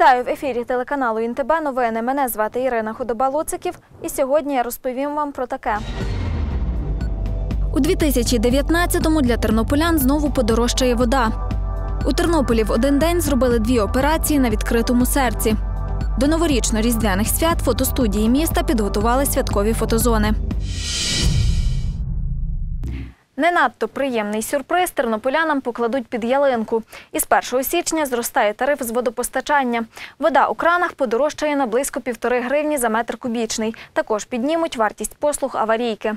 Вітаю в ефірі телеканалу ІНТБ. Новини. Мене звати Ірина Худоба-Луциків. І сьогодні я розповім вам про таке. У 2019-му для тернополян знову подорожчає вода. У Тернополі в один день зробили дві операції на відкритому серці. До новорічно-різдвяних свят фотостудії міста підготували святкові фотозони. Не надто приємний сюрприз тернополянам покладуть під ялинку. Із 1 січня зростає тариф з водопостачання. Вода у кранах подорожчає на близько півтори гривні за метр кубічний. Також піднімуть вартість послуг аварійки.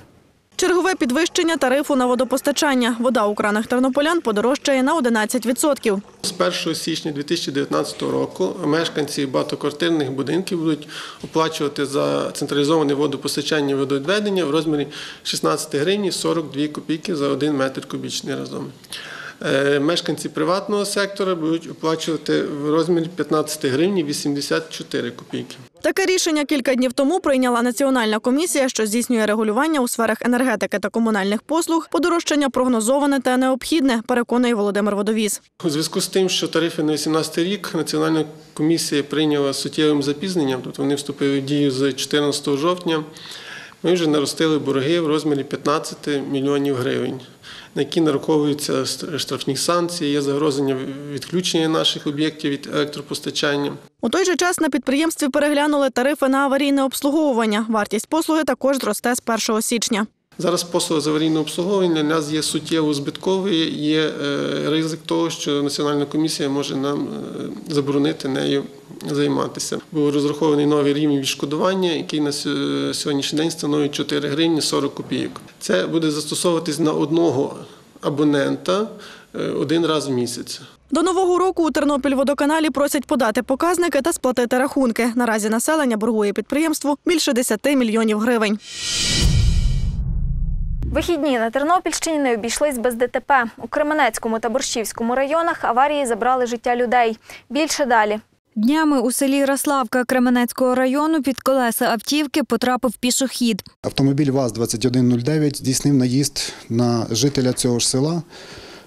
Чергове підвищення тарифу на водопостачання. Вода у кранах тернополян подорожчає на 11%. З 1 січня 2019 року мешканці багатоквартирних будинків будуть оплачувати за централізоване водопостачання і водовідведення в розмірі 16 гривень 42 копійки за 1 метр кубічний разом. Е, Мешканці приватного сектора будуть оплачувати в розмірі 15 гривень 84 копійки. Таке рішення кілька днів тому прийняла Національна комісія, що здійснює регулювання у сферах енергетики та комунальних послуг. Подорожчання прогнозоване та необхідне, переконує Володимир Водовіз. У зв'язку з тим, що тарифи на 2018 рік Національна комісія прийняла суттєвим запізненням, тобто вони вступили в дію з 14 жовтня, ми вже наростили борги в розмірі 15 мільйонів гривень, на які нараховуються штрафні санкції, є загрозення відключення наших об'єктів від електропостачання. У той же час на підприємстві переглянули тарифи на аварійне обслуговування. Вартість послуги також зросте з 1 січня. Зараз послуга з аварійного обслуговування для нас є суттєво збитковою, є е, ризик того, що Національна комісія може нам е, заборонити нею займатися. Був розрахований новий рівень відшкодування, який на сьогоднішній день становить 4 гривні 40 копійок. Це буде застосовуватись на одного абонента е, один раз в місяць. До нового року у Тернопільводоканалі просять подати показники та сплатити рахунки. Наразі населення боргує підприємству більше 10 мільйонів гривень. Вихідні на Тернопільщині не обійшлись без ДТП. У Кременецькому та Борщівському районах аварії забрали життя людей. Більше далі. Днями у селі Рославка Кременецького району під колеса автівки потрапив пішохід. Автомобіль ВАЗ-2109 здійснив наїзд на жителя цього ж села,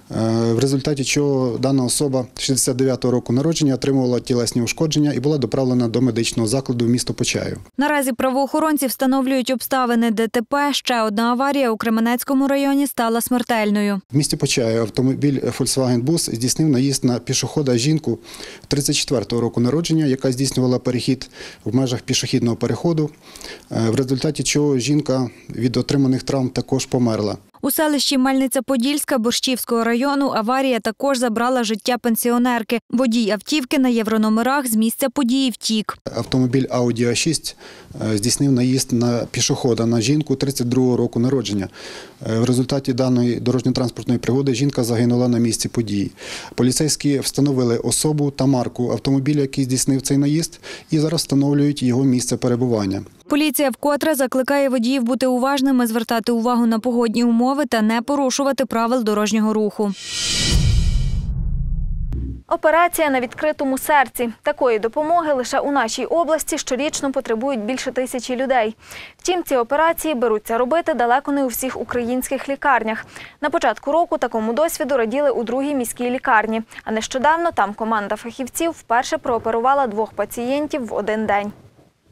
в результаті чого дана особа 69-го року народження отримувала тілесні ушкодження і була доправлена до медичного закладу в місто Почаїв. Наразі правоохоронці встановлюють обставини ДТП. Ще одна аварія у Кременецькому районі стала смертельною. В місті Почаїв автомобіль Volkswagen Bus здійснив наїзд на пішохода жінку 34-го року народження, яка здійснювала перехід в межах пішохідного переходу, е, в результаті чого жінка від отриманих травм також померла. У селищі Мельниця-Подільська Борщівського району аварія також забрала життя пенсіонерки. Водій автівки на єврономерах з місця події втік. Автомобіль Audi A6 е, здійснив наїзд на пішохода на жінку 32-го року народження. Е, В результаті даної дорожньо-транспортної пригоди жінка загинула на місці події. Поліцейські встановили особу та марку автомобіля, який здійснив цей наїзд, і зараз встановлюють його місце перебування. Поліція вкотре закликає водіїв бути уважними, звертати увагу на погодні умови та не порушувати правил дорожнього руху. Операція на відкритому серці. Такої допомоги лише у нашій області щорічно потребують більше тисячі людей. Втім, ці операції беруться робити далеко не у всіх українських лікарнях. На початку року такому досвіду раділи у другій міській лікарні. А нещодавно там команда фахівців вперше прооперувала двох пацієнтів в один день.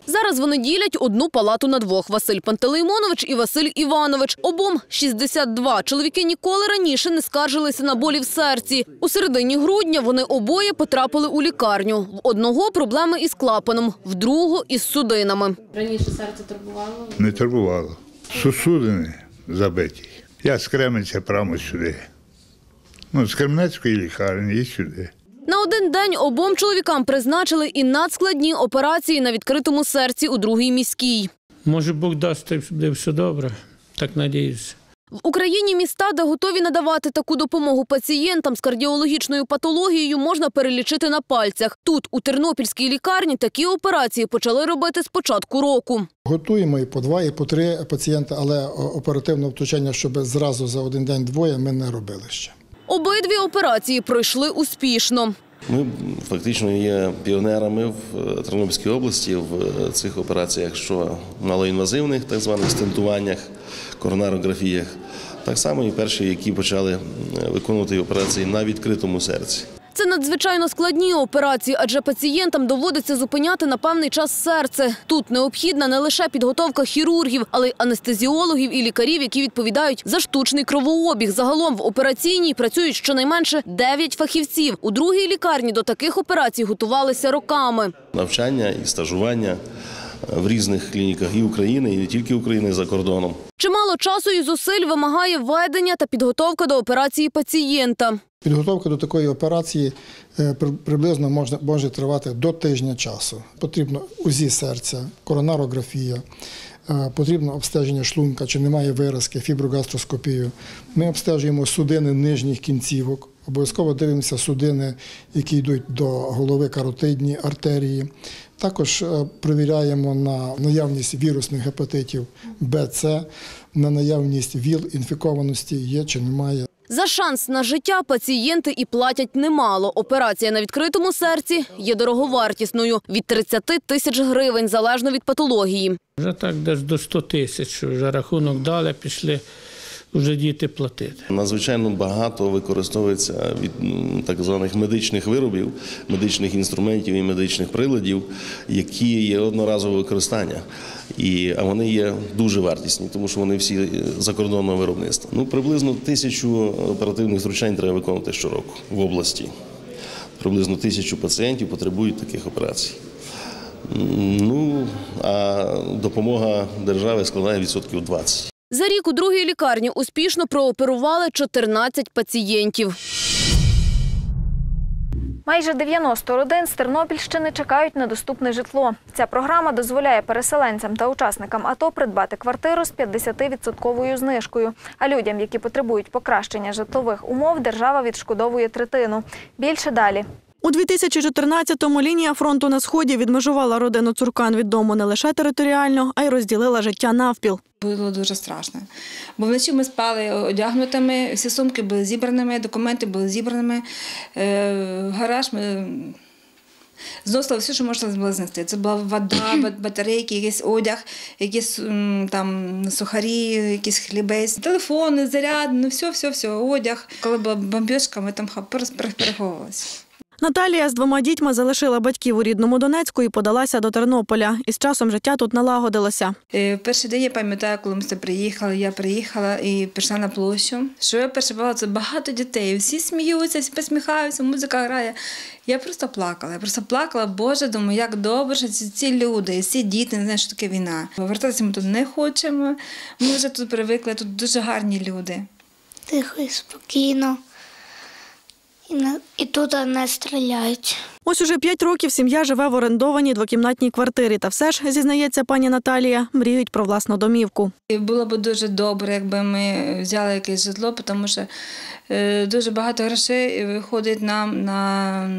Зараз вони ділять одну палату на двох – Василь Пантелеймонович і Василь Іванович. Обом 62. Чоловіки ніколи раніше не скаржилися на болі в серці. У середині грудня вони обоє потрапили у лікарню. В одного проблеми із клапаном, в другого – із судинами. Раніше серце турбувало. не турбувало. Сусудини забиті. Я з Кременця прямо сюди. Ну, з Кременецької лікарні і сюди. На один день обом чоловікам призначили і надскладні операції на відкритому серці у другій міській. Може, Бог дасть, буде все добре. Так надіюся. В Україні міста, де готові надавати таку допомогу пацієнтам з кардіологічною патологією, можна перелічити на пальцях. Тут, у Тернопільській лікарні, такі операції почали робити з початку року. Готуємо і по два, і по три пацієнти, але о- оперативного втручання, щоб зразу за один день двоє, ми не робили ще. Обидві операції пройшли успішно. Ми фактично є піонерами в е, Тернопільській області в е, цих операціях, що малоінвазивних, так званих стентуваннях, коронарографіях. Так само і перші, які почали е, виконувати операції на відкритому серці. Це надзвичайно складні операції, адже пацієнтам доводиться зупиняти на певний час серце. Тут необхідна не лише підготовка хірургів, але й анестезіологів і лікарів, які відповідають за штучний кровообіг. Загалом в операційній працюють щонайменше 9 фахівців. У другій лікарні до таких операцій готувалися роками. Навчання і стажування в різних клініках і України, і не тільки України, і за кордоном. Чимало часу і зусиль вимагає введення та підготовка до операції пацієнта. Підготовка до такої операції е, приблизно може, може тривати до тижня часу. Потрібно УЗІ серця, коронарографія, е, потрібно обстеження шлунка, чи немає виразки, фіброгастроскопію. Ми обстежуємо судини нижніх кінцівок. Обов'язково дивимося судини, які йдуть до голови каротидні артерії. Також е, перевіряємо на наявність вірусних гепатитів Б, С, на наявність ВІЛ, інфікованості є чи немає. За шанс на життя пацієнти і платять немало. Операція на відкритому серці є дороговартісною – від 30 тисяч гривень, залежно від патології. Вже так десь до 100 тисяч, вже рахунок дали, пішли вже діти платити. Надзвичайно багато використовується від так званих медичних виробів, медичних інструментів і медичних приладів, які є одноразове використання. І, а вони є дуже вартісні, тому що вони всі е, закордонного виробництва. Ну, приблизно тисячу оперативних втручань треба виконувати щороку в області. Приблизно тисячу пацієнтів потребують таких операцій. Ну, а допомога держави складає відсотків 20. За рік у другій лікарні успішно прооперували 14 пацієнтів. Майже 90 родин з Тернопільщини чекають на доступне житло. Ця програма дозволяє переселенцям та учасникам АТО придбати квартиру з 50% знижкою. А людям, які потребують покращення житлових умов, держава відшкодовує третину. Більше далі. У 2014-му лінія фронту на сході відмежувала родину Цуркан від дому не лише територіально, а й розділила життя навпіл. Було дуже страшно. Бо вночі ми спали одягнутими, всі сумки були зібраними, документи були зібраними. Е, В гараж ми зносили все, що можна було знести. Це була вода, батарейки, якийсь одяг, якісь там сухарі, якийсь хлібець, телефони, заряд, ну все, все, все, одяг. Коли була бомбіжка, ми там переховувалися. Наталія з двома дітьми залишила батьків у рідному Донецьку і подалася до Тернополя. І з часом життя тут налагодилося. Е, Перший день я пам'ятаю, коли ми сюди приїхали, я приїхала і пішла на площу. Що я перше бачила, це багато дітей. Всі сміються, всі посміхаються, музика грає. Я просто плакала. Я просто плакала, Боже, думаю, як добре, що ці, ці люди, ці діти не знають, що таке війна. Повертатися ми тут не хочемо. Ми вже тут привикли, тут дуже гарні люди. Тихо і спокійно. І, тут не стріляють. Ось уже п'ять років сім'я живе в орендованій двокімнатній квартирі. Та все ж, зізнається пані Наталія, мріють про власну домівку. І було б дуже добре, якби ми взяли якесь житло, тому що е, дуже багато грошей виходить нам на,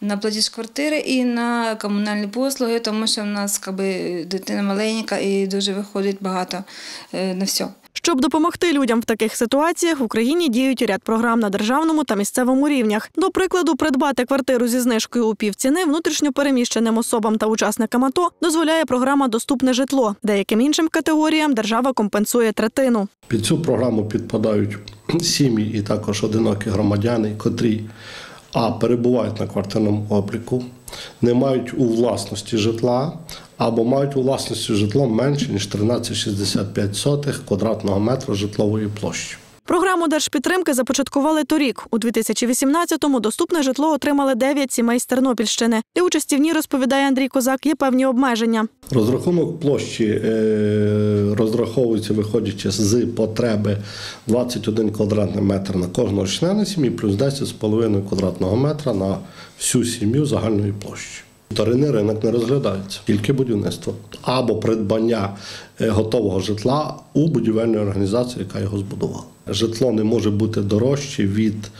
на платіж квартири і на комунальні послуги, тому що в нас якби, дитина маленька і дуже виходить багато е, на все. Щоб допомогти людям в таких ситуаціях, в Україні діють ряд програм на державному та місцевому рівнях. До прикладу, придбати квартиру зі знижкою у півціни внутрішньо переміщеним особам та учасникам АТО дозволяє програма Доступне житло. Деяким іншим категоріям держава компенсує третину. Під цю програму підпадають сім'ї і також одинокі громадяни, котрі а перебувають на квартирному обліку, не мають у власності житла або мають у власності житло менше ніж 13,65 квадратного метра житлової площі. Програму держпідтримки започаткували торік. У 2018-му доступне житло отримали 9 сімей з Тернопільщини. Для участі в ній, розповідає Андрій Козак, є певні обмеження. Розрахунок площі е, розраховується, виходячи з потреби 21 квадратний метр на кожного члена сім'ї, плюс 10,5 квадратного метра на всю сім'ю загальної площі. Вторинний ринок не розглядається, тільки будівництво або придбання е, готового житла у будівельній організації, яка його збудувала. Житло не може бути дорожче від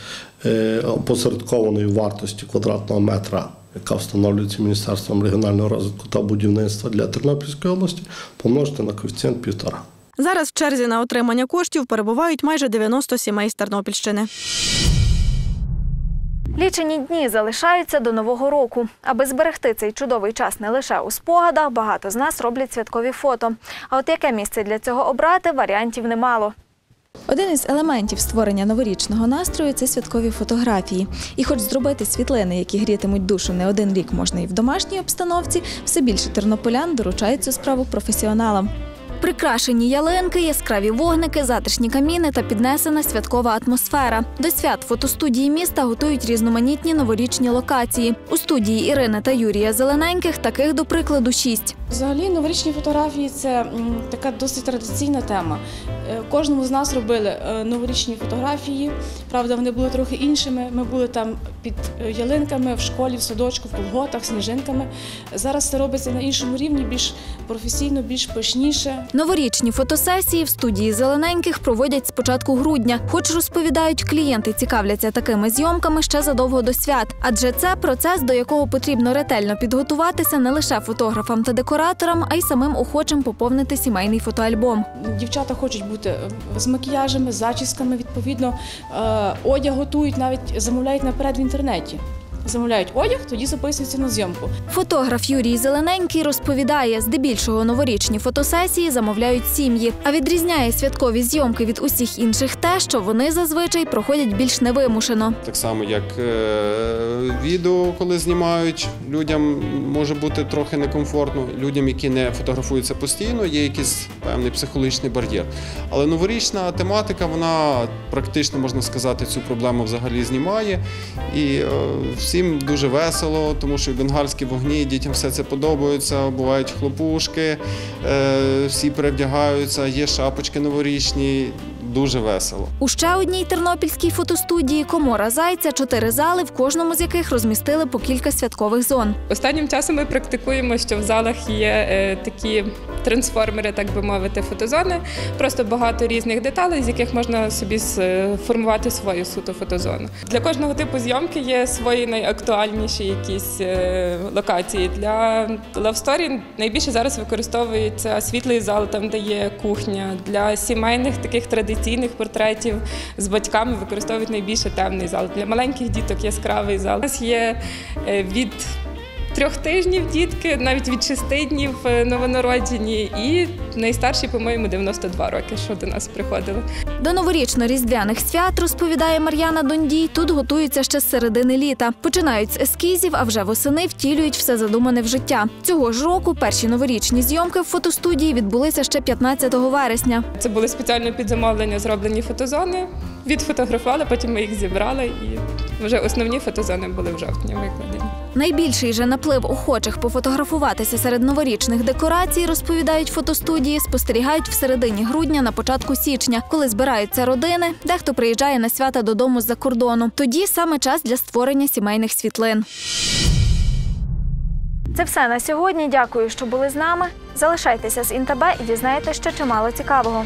е, опосередкованої вартості квадратного метра, яка встановлюється Міністерством регіонального розвитку та будівництва для Тернопільської області, помножити на коефіцієнт півтора. Зараз в черзі на отримання коштів перебувають майже 90 сімей з Тернопільщини. Лічені дні залишаються до нового року. Аби зберегти цей чудовий час не лише у спогадах, багато з нас роблять святкові фото. А от яке місце для цього обрати, варіантів немало. Один із елементів створення новорічного настрою це святкові фотографії. І хоч зробити світлини, які грітимуть душу не один рік можна і в домашній обстановці, все більше тернополян доручають цю справу професіоналам. Прикрашені ялинки, яскраві вогники, затишні каміни та піднесена святкова атмосфера. До свят фотостудії міста готують різноманітні новорічні локації. У студії Ірини та Юрія Зелененьких таких, до прикладу, шість. Взагалі, новорічні фотографії це така досить традиційна тема. Е, Кожному з нас робили е, новорічні фотографії. Правда, вони були трохи іншими. Ми були там під е, ялинками в школі, в садочку, в колготах, сніжинками. Зараз це робиться на іншому рівні, більш професійно, більш пишніше. Новорічні фотосесії в студії зелененьких проводять з початку грудня. Хоч розповідають, клієнти цікавляться такими зйомками ще задовго до свят, адже це процес, до якого потрібно ретельно підготуватися не лише фотографам та декораторам, а й самим охочим поповнити сімейний фотоальбом. Дівчата хочуть бути е, з макіяжами, зачісками, відповідно, е, одяг готують, навіть замовляють наперед в інтернеті. Замовляють одяг, тоді записуються на зйомку. Фотограф Юрій Зелененький розповідає, здебільшого новорічні фотосесії замовляють сім'ї, а відрізняє святкові зйомки від усіх інших те, що вони зазвичай проходять більш невимушено. Так само, як е, відео, коли знімають, людям може бути трохи некомфортно. Людям, які не фотографуються постійно, є якийсь певний психологічний бар'єр. Але новорічна тематика, вона практично можна сказати, цю проблему взагалі знімає. І е, всім дуже весело, тому що бенгальські вогні, дітям все це подобається, бувають хлопушки, е, всі перевдягаються, є шапочки новорічні. Дуже весело. У ще одній тернопільській фотостудії Комора Зайця чотири зали, в кожному з яких розмістили по кілька святкових зон. Останнім часом ми практикуємо, що в залах є е, такі трансформери, так би мовити, фотозони. Просто багато різних деталей, з яких можна собі сформувати свою суто фотозону. Для кожного типу зйомки є свої найактуальніші якісь е, локації. Для Story найбільше зараз використовується світлий зал, там де є кухня. Для сімейних таких традиційних портретів з батьками використовують найбільше темний зал. Для маленьких діток яскравий зал. У нас є е, від трьох тижнів дітки, навіть від шести днів е, новонароджені, і найстарші, по-моєму, 92 роки, що до нас приходили. До новорічно-різдвяних свят, розповідає Мар'яна Дондій, тут готуються ще з середини літа. Починають з ескізів, а вже восени втілюють все задумане в життя. Цього ж року перші новорічні зйомки в фотостудії відбулися ще 15 вересня. Це були спеціально під замовлення зроблені фотозони. Відфотографували, потім ми їх зібрали, і вже основні фотозони були в жовтні викладені. Найбільший же наплив охочих пофотографуватися серед новорічних декорацій, розповідають фотостудії, спостерігають в середині грудня на початку січня, коли збираються родини, дехто приїжджає на свята додому з-за кордону. Тоді саме час для створення сімейних світлин. Це все на сьогодні. Дякую, що були з нами. Залишайтеся з Інтабе і дізнаєтеся ще чимало цікавого.